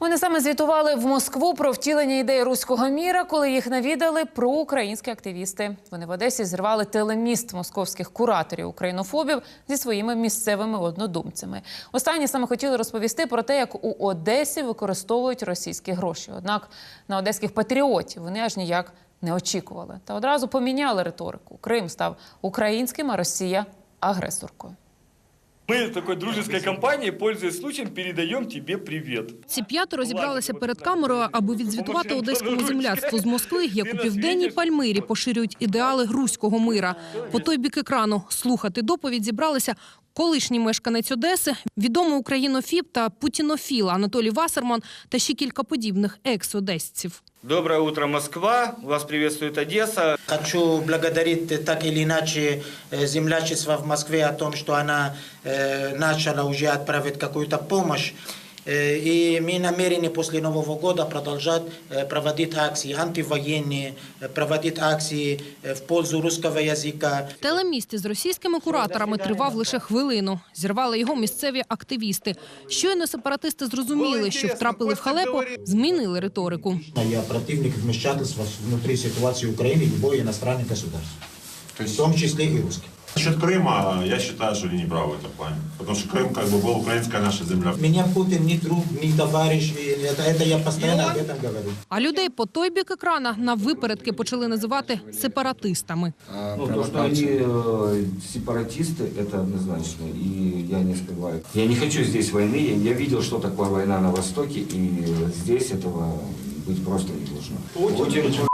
Вони саме звітували в Москву про втілення ідеї руського міра, коли їх навідали проукраїнські активісти. Вони в Одесі зірвали телеміст московських кураторів українофобів зі своїми місцевими однодумцями. Останні саме хотіли розповісти про те, як у Одесі використовують російські гроші. Однак на одеських патріотів вони аж ніяк не очікували та одразу поміняли риторику. Крим став українським, а Росія агресоркою. Мы такой дружеской компанией, пользуясь случаем, передаем тебе привет. Ці п'ятеро зібралися перед камерою, аби відзвітувати одеському земляцтву з Москви, як у південній Пальмирі поширюють ідеали руського мира. По той бік екрану слухати доповідь зібралися колишній мешканець Одеси, відомий українофіб та путінофіл Анатолій Васерман та ще кілька подібних екс-одесців. Доброе утро, Москва. Вас приветствует Одесса. Хочу благодарить так или иначе э, землячество в Москве о том, что она э, начала уже отправить какую-то помощь. Э, И мы намерены после Нового года продолжать э, проводить акции антивоенные, э, проводить акции э, в пользу русского языка. Телеміст із російськими кураторами тривав лише хвилину. Зірвали його місцеві активісти. Щойно сепаратисти зрозуміли, що втрапили в халепу, змінили риторику. Я противник вмешательства внутри ситуации Украины любой иностранный государств, в том числе и русский. Насчет Крыма, я считаю, что они не правы в этом плане. Потому что Крым как бы был украинская наша земля. Меня Путин не друг, не товарищ, и это, это я постоянно об этом говорю. А людей по той бік екрана на випередки почали називати сепаратистами. Ну, то, что они э, сепаратисты, это однозначно, и я не скрываю. Я не хочу здесь войны, я, я видел, что такое война на Востоке, и здесь этого быть просто не должно. Путин,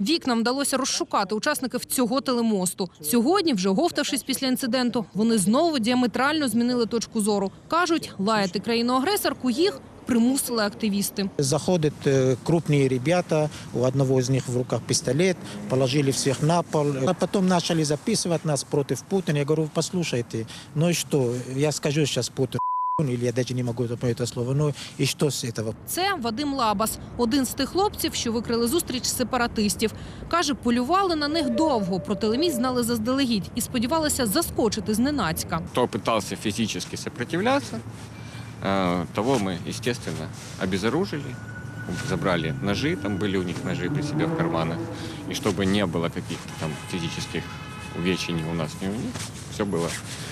Вікнам вдалося розшукати учасників цього телемосту. Сьогодні, вже говтавшись після інциденту, вони знову діаметрально змінили точку зору. кажуть, лаяти країну-агресорку їх примусили активісти. Заходят э, крупные ребята, у одного из них в руках пистолет, положили всех на пол, а потом начали записывать нас против Путина. Я говорю, послушайте, ну и что, я скажу сейчас Путин, или я даже не могу это слово, ну и что с этого? Це Вадим Лабас, один з тих хлопців, що викрили зустріч сепаратистів. Каже, полювали на них довго, про телеміст знали заздалегідь і сподівалися заскочити зненацька. Кто пытался физически сопротивляться, э, того мы, естественно, обезоружили, забрали ножи, там были у них ножи при себе в карманах, и чтобы не было каких-то там физических увечий ни у нас, ни у них, все было в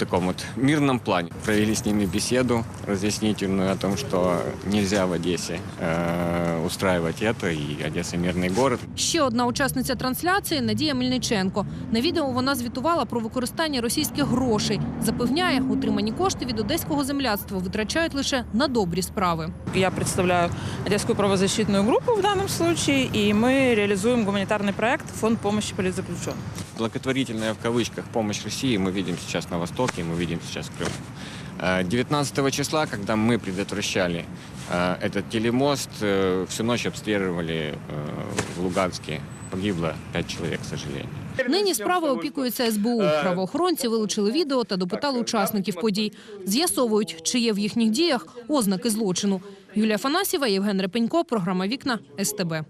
таком вот мирном плане. Провели с ними беседу разъяснительную о том, что нельзя в Одессе э, устраивать это, и Одесса мирный город. Ще одна учасниця трансляції Надія Мельниченко. На відео вона звітувала про використання російських грошей. Запевняє, отримані кошти від одеського земляцтва витрачають лише на добрі справи. Я представляю Одесскую правозащитную группу в данном случае, и мы реализуем гуманитарный проект «Фонд помощи политзаключенным». Благотворительная в кавычках помощь России мы видим сейчас на Востоке, мы видим сейчас в Крыму. Э, 19 числа, когда мы предотвращали э, этот телемост, э, всю ночь обстреливали э, в Луганске. Погибло пять человек, к сожалению. Нині справою опікується СБУ. Правоохоронці вилучили відео та допитали учасників подій. З'ясовують, чи є в їхніх діях ознаки злочину. Юлія Фанасєва, Євген Репенько, програма Вікна СТБ.